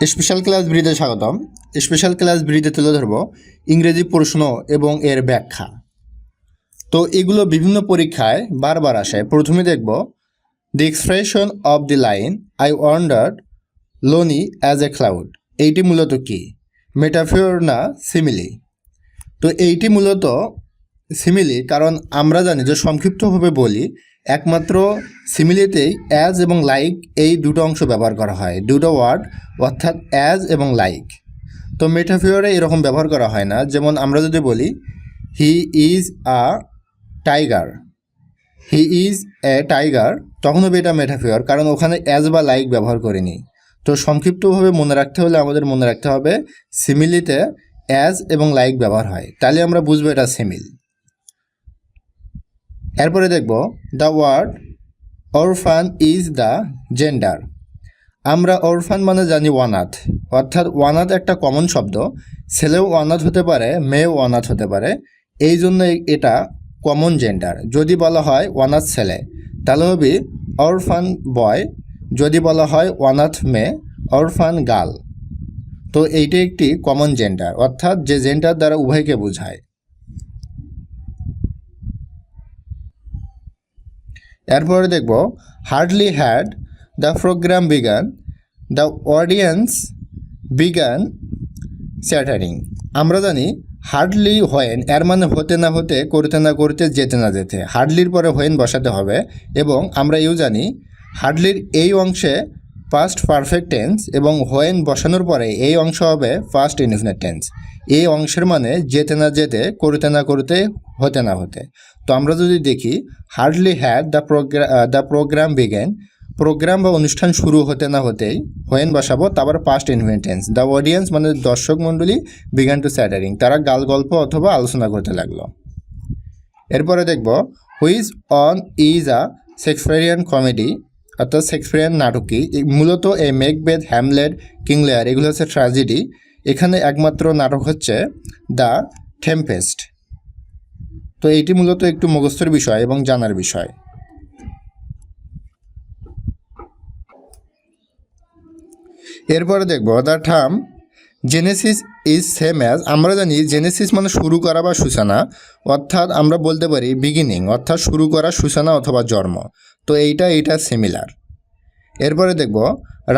Special class ব্রিজে স্বাগতম। Special class ব্রিজে তুলে ধরব ইংরেজি প্রশ্ন এবং এর ব্যাখ্যা। তো এগুলো বিভিন্ন পরীক্ষায় বারবার আসে। প্রথমে দেখব the expression of the line I wander lonely as a cloud এইটি মূলত কি? মেটাফিওর না সিমিলি তো এইটি মূলত সিমিলি কারণ আমরা জানি যে সংক্ষিপ্তভাবে বলি একমাত্র সিমিলিতেই অ্যাজ এবং লাইক এই দুটো অংশ ব্যবহার করা হয়। দুটো ওয়ার্ড অর্থাৎ অ্যাজ এবং লাইক তো মেটাফিওরে এরকম ব্যবহার করা হয় না। যেমন আমরা যদি বলি he is a tiger he is a tiger তখন হবে এটা মেটাফিওর কারণ ওখানে অ্যাজ বা লাইক ব্যবহার করিনি। তো সংক্ষিপ্তভাবে মনে রাখতে হলে আমাদের মনে রাখতে হবে সিমিলিতে অ্যাজ এবং লাইক ব্যবহার হয়। তাহলে আমরা বুঝব এটা সিমিল এরপরে দেখব the word orphan is the gender আমরা অরফান মানে জানি ওয়ানাথ। অর্থাৎ ওয়ানাথ একটা কমন শব্দ। ছেলেও ওয়ানাথ হতে পারে, মেয়েও অনাথ হতে পারে। এই জন্য এটা কমন জেন্ডার যদি বলা হয় ওয়ানাথ ছেলে, তাহলে হবে অরফান বয় যদি বলা হয় ওয়ানাথ মেয়ে অরফান গার্ল তো এইটা একটি কমন জেন্ডার অর্থাৎ যে জেন্ডার দ্বারা উভয়কে বোঝায়। এরপরে দেখব hardly had the programme began the audience began chattering আমরা জানি হার্ডলি হোয়েন এর মানে হতে না হতে, করতে না করতে, যেতে না যেতে। হার্ডলির পরে হোয়েন বসাতে হবে, এবং আমরা এও জানি হার্ডলির এই অংশে ফার্স্ট পারফেক্ট টেন্স এবং হোয়েন বসানোর পরে এই অংশ হবে ফার্স্ট ইনফিনিট টেন্স এই অংশের মানে যেতে না যেতে, করতে না করতে, হতে না হতে। তো আমরা যদি দেখি hardly had the programme the programme began programme বা অনুষ্ঠান শুরু হতে না হতেই হোয়েন বসাবো, তারপর first past indefinite tense the audience মানে দর্শক মণ্ডলী বিগান টু স্যাটারিং তারা গাল গল্প অথবা আলোচনা করতে লাগল। এরপরে দেখব which one is a Shakespearean comedy অর্থাৎ শেক্সপিয়ারিয়ান নাটকই। মূলত এই মেকবেদ হ্যামলেট, কিংলেয়ার, এগুলো হচ্ছে ট্র্যাজেডি। এখানে একমাত্র নাটক হচ্ছে দ্য টেম্পেস্ট। তো এইটি মূলত একটু মুখস্থর বিষয় এবং জানার বিষয়। এরপরে দেখব the term, genesis is same as আমরা জানি জেনেসিস মানে শুরু করা বা সূচনা। অর্থাৎ আমরা বলতে পারি বিগিনিং, অর্থাৎ শুরু করা, সূচনা অথবা জন্ম। তো এইটা এইটা সিমিলার এরপরে দেখব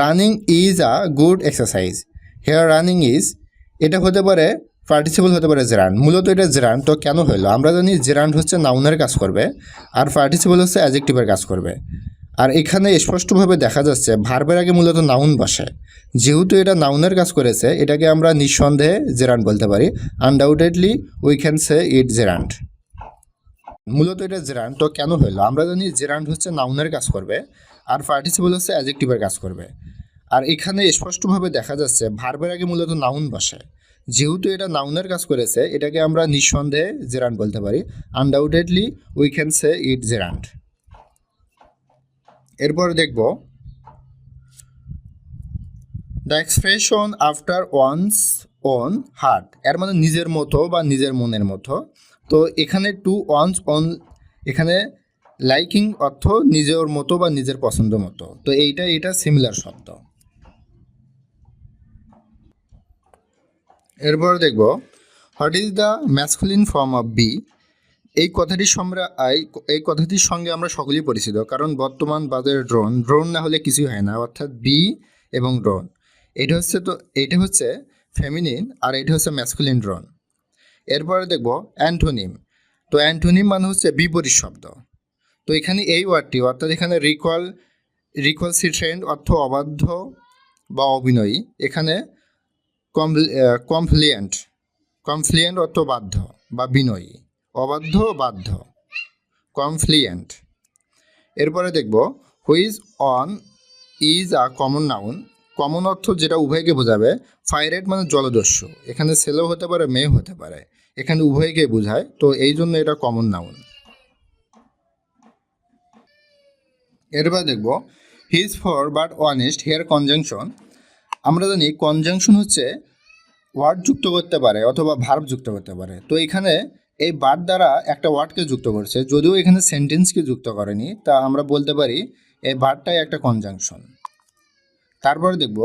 running is a good exercise here running is এটা হতে পারে পার্টিসিপল হতে পারে জেরান্ড মূলত এটা জেরান্ড তো কেন হলো? আমরা জানি জেরান্ড হচ্ছে নাউনের কাজ করবে, আর পার্টিসিপল হচ্ছে অ্যাজেক্টিভের কাজ করবে। আর এখানে স্পষ্টভাবে দেখা যাচ্ছে ভার্বের আগে মূলত নাউন বসে। যেহেতু এটা নাউনের কাজ করেছে, এটাকে আমরা নিঃসন্দেহে জেরান্ড বলতে পারি। Undoubtedly we can say it gerund মূলত এটা জেরান্ড তো কেন হলো আমরা জানি জেরান্ড হচ্ছে নাউনের কাজ করবে, আর পার্টিসিপল হচ্ছে অ্যাজেক্টিভের কাজ করবে। আর এখানে স্পষ্টভাবে দেখা যাচ্ছে ভার্বের আগে মূলত নাউন বসে। যেহেতু এটা নাউনের কাজ করেছে, এটাকে আমরা নিঃসন্দেহে জেরান্ড বলতে পারি। Undoubtedly we can say it gerund এরপর দেখব the expression after one's own heart এর মানে নিজের মতো বা নিজের মনের মতো। তো এখানে টু ওয়ান্স অন এখানে লাইকিং অর্থ নিজের মতো বা নিজের পছন্দ মতো। তো এইটা, এটা সিমিলার শব্দ। এরপর দেখব what is the masculine form of bee এই কথাটির সঙ্গে এই কথাটির সঙ্গে আমরা সকলেই পরিচিত, কারণ বর্তমান বাজারে ড্রোন ড্রোন না হলে কিছুই হয় না, অর্থাৎ বি এবং ড্রোন এটা হচ্ছে তো, এটা হচ্ছে ফেমিনিন আর এটা হচ্ছে ম্যাসকুলিন ড্রোন এরপরে দেখব অ্যান্টোনিম। তো অ্যান্টোনিম মানে হচ্ছে বিপরীত শব্দ। তো এখানে এই ওয়ার্ডটি, অর্থাৎ এখানে রিকল রিকলসিট্রেন্ড অর্থ অবাধ্য বা অভিনয়ী। এখানে কমপ্লিয়েন্ট কমফ্লিয়েন্ট অর্থ বাধ্য বা বিনয়ী। অবাধ্য, বাধ্য কমফ্লিয়েন্ট এরপরে দেখব which one is a common noun common অর্থ যেটা উভয়কে বোঝাবে ফাইরেট মানে জলদস্যু। এখানে ছেলেও হতে পারে মেয়ে হতে পারে। এখানে উভয়কে বোঝায়, তো এই জন্য এটা কমন নাউন। এরপর দেখব he's poor but honest here conjunction আমরা জানি কনজাংশন হচ্ছে ওয়ার্ড যুক্ত করতে পারে অথবা ভার্ব যুক্ত করতে পারে। তো এখানে এই বার দ্বারা একটা ওয়ার্ডকে যুক্ত করছে। যদিও এখানে সেন্টেন্সকে যুক্ত করেনি, তা আমরা বলতে পারি এই বারটাই একটা কনজাংশন তারপরে দেখব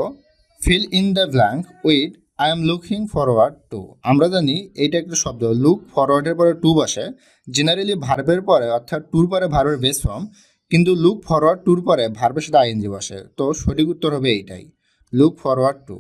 fill in the blank with I am looking forward to আমরা জানি এইটা একটা শব্দ। লুক ফরওয়ার্ডের পরে টু বসে। জেনারেলি ভার্বের পরে, অর্থাৎ টুর পরে ভার্বের বেস ফর্ম কিন্তু লুক ফরওয়ার্ড টুর পরে ভার্বের সাথে আইএনজি বসে। তো সঠিক উত্তর হবে এইটাই। Look forward to